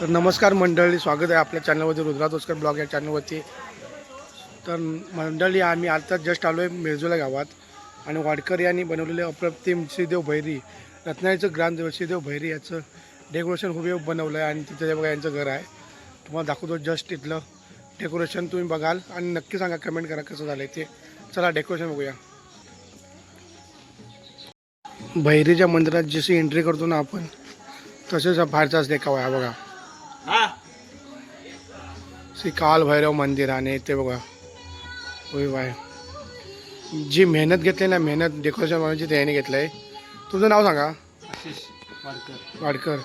तर नमस्कार मंडळी स्वागत आहे आपल्या चॅनलवरती रुद्रा तोस्कर ब्लॉग या चॅनलवरती. तर मंडळी आम्ही आता जस्ट आलो आहे मिरजोला गावात आणि वाडकर यांनी बनवलेले अप्रतिम श्रीदेव भैरी रत्नागिरीचं ग्राम श्रीदेव भैरी याचं डेकोरेशन हुबेहूब बनवलं आहे आणि तिथे बघा यांचं घर आहे. तुम्हाला दाखवतो जस्ट तिथलं डेकोरेशन तुम्ही बघाल आणि नक्की सांगा कमेंट करा कसं झालं आहे ते. चला डेकोरेशन बघूया. भैरीच्या मंदिरात जशी एंट्री करतो ना आपण तसेच हा बाहेरचाच देखावा आहे हा बघा. श्री काल भैरव मंदिर आणि ते बघा. होय बाय. जी मेहनत घेतली ना मेहनत डेकोरेशन बनवायची त्याने घेतलं आहे तुझं नाव सांगा? आशिष वाडकर. वाडकर.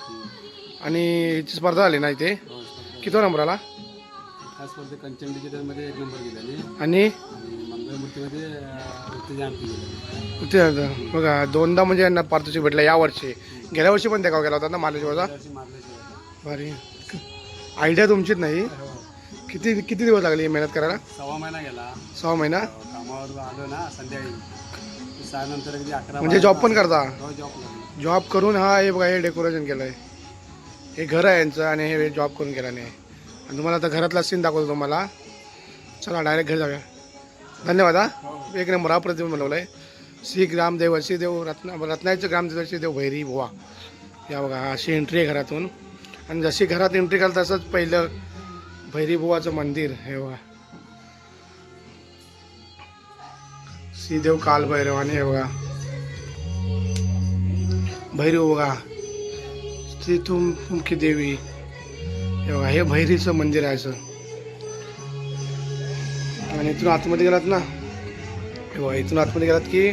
आणि हिची स्पर्धा झाली ना इथे? हो. किती नंबर आला ह्या स्पर्धेत कंचन डिजिटलमध्ये एक नंबर गेल्याने आणि? मंगळमूर्तीमध्ये उत्तेजन बघा दोनदा म्हणजे यांना पारितोषिक भेटलं या वर्षी. गेल्या वर्षी पण देखावा गेला होता ना मारल्याशिवाय भारी. आयडिया तुमचीच नाही. हो. किती किती दिवस लागले ही मेहनत करायला? सव्वा महिना गेला. सहा महिना? हो, कामावर आलो ना संध्याकाळी. सहा नंतर अगदी अकरा म्हणजे जॉब पण करता? हो जॉब जॉब करून हा हे बघा हे डेकोरेशन केलं आहे हे घर आहे यांचं आणि हे जॉब करून केलं नाही आणि तुम्हाला आता घरातला सीन दाखवतो तुम्हाला. चला डायरेक्ट घरी जाऊया. धन्यवाद हा. एक नंबर हा प्रतिमा बनवला आहे श्री ग्रामदेव श्रीदेव रत्न रत्नाचं ग्रामदेव श्रीदेव भैरी बुवा. या बघा अशी एंट्री आहे घरातून. आणि जशी घरात एंट्री कराल तसंच पहिलं भैरीबुवाचं मंदिर हे बघा. श्रीदेव कालभैरव आणि हे बघा. भैरव बघा. श्री तुम तुमकी देवी. हे बघा हे भैरीचं मंदिर आहे सर आणि इथून आतमध्ये गेलात ना? हे बघा इथून आतमध्ये गेलात की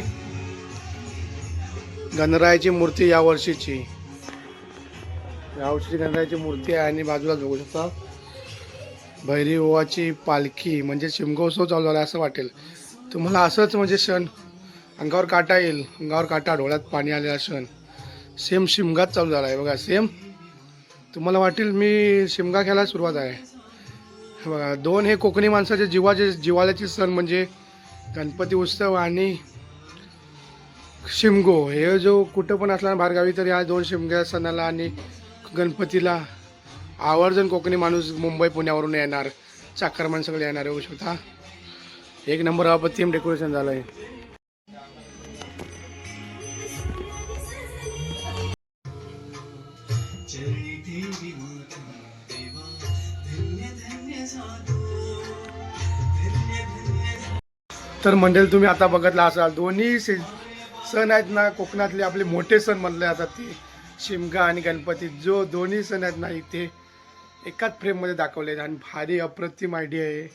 गणरायाची मूर्ती या वर्षीची. या वर्षीची गणरायाची मूर्ती आहे आणि बाजूलाच बघू शकता. भैरी ओवाची पालखी म्हणजे शिमगोत्सव चालू झाला असं वाटेल. तुम्हाला असंच म्हणजे सण अंगावर काटा येईल. अंगावर काटा डोळ्यात पाणी आलेला सण. सेम शिमगाच चालू झाला आहे बघा. सेम तुम्हाला वाटेल मी शिमगा घ्यायला सुरुवात आहे. हे बघा दोन हे कोकणी माणसाचे जीवाचे जिवाळ्याचे सण म्हणजे गणपती उत्सव आणि शिमगो. हे जो कुठं पण असला ना बाहेरगावी तर या दोन शिमग्या सणाला आणि गणपतीला आवर्जून कोकणी माणूस मुंबई पुण्यावरून येणार. चाकरमान सगळे येणार येऊ शकता. एक नंबर अप्रतिम डेकोरेशन झालं आहे तर मंडळी तुम्ही आता बघितला असाल दोन्ही से- सण आहेत ना कोकणातले आपले मोठे सण म्हणले जातात ते. शिमगा आणि गणपती जो दोन्ही सण आहेत ना इथे एकाच फ्रेममध्ये दाखवले आहेत. आणि भारी अप्रतिम आयडिया आहे.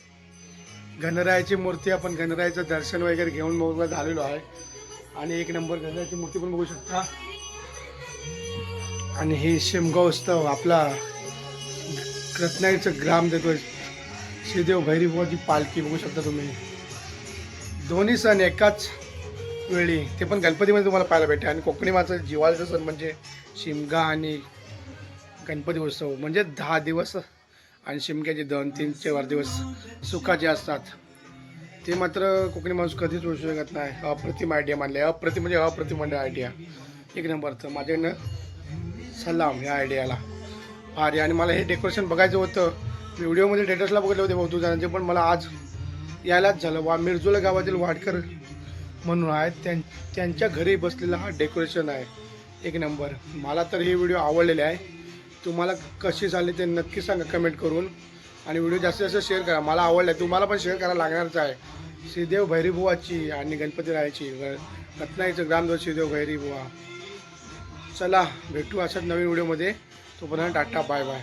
गणरायाची मूर्ती आपण गणरायाचं दर्शन वगैरे घेऊन बघून झालेलो आहे. आणि एक नंबर गणरायाची मूर्ती पण बघू शकता. आणि हे शिमगा उत्सव आपला रत्नागिरीचं ग्राम देतो. श्रीदेव भैरीबाची पालखी बघू शकता तुम्ही. दोन्ही सण एकाच वेळी. ते पण गणपतीमध्ये तुम्हाला पाहायला भेटते आणि कोकणी माझं जिवाळ्याचा सण म्हणजे शिमगा आणि गणपती उत्सव. म्हणजे दहा दिवस आणि शिमक्याचे दोन तीन चार दिवस सुखाचे असतात. ते मात्र कोकणी माणूस कधीच ओळखू शकत नाही. अप्रतिम आयडिया मानले. अप्रतिम म्हणजे अप्रतिम म्हणजे आयडिया एक नंबर तर माझ्याकडनं सलाम या आयडियाला भारी. आणि मला हे डेकोरेशन बघायचं होतं. व्हिडिओमध्ये डेटर्सला बघितले होते बहुतेक जणांचे पण मला आज यायलाच झालं. वा मिरजोला गावातील वाडकर म्हणून आहेत. त्यां त्यांच्या घरी बसलेला हा डेकोरेशन आहे. एक नंबर मला तर हे व्हिडिओ आवडलेले आहे. तुम्हाला कशी झाली ते नक्की सांगा कमेंट करून. आणि व्हिडिओ जास्तीत जास्त शेअर करा. मला आवडला तुम्हाला पण शेअर करायला लागणारच आहे. श्रीदेव भैरीबुवाची आणि गणपती रायाची रत्नाईचं ग्रामदेव श्रीदेव भैरीबुवा. चला भेटू अशाच नवीन व्हिडिओमध्ये तोपर्यंत टाटा बाय बाय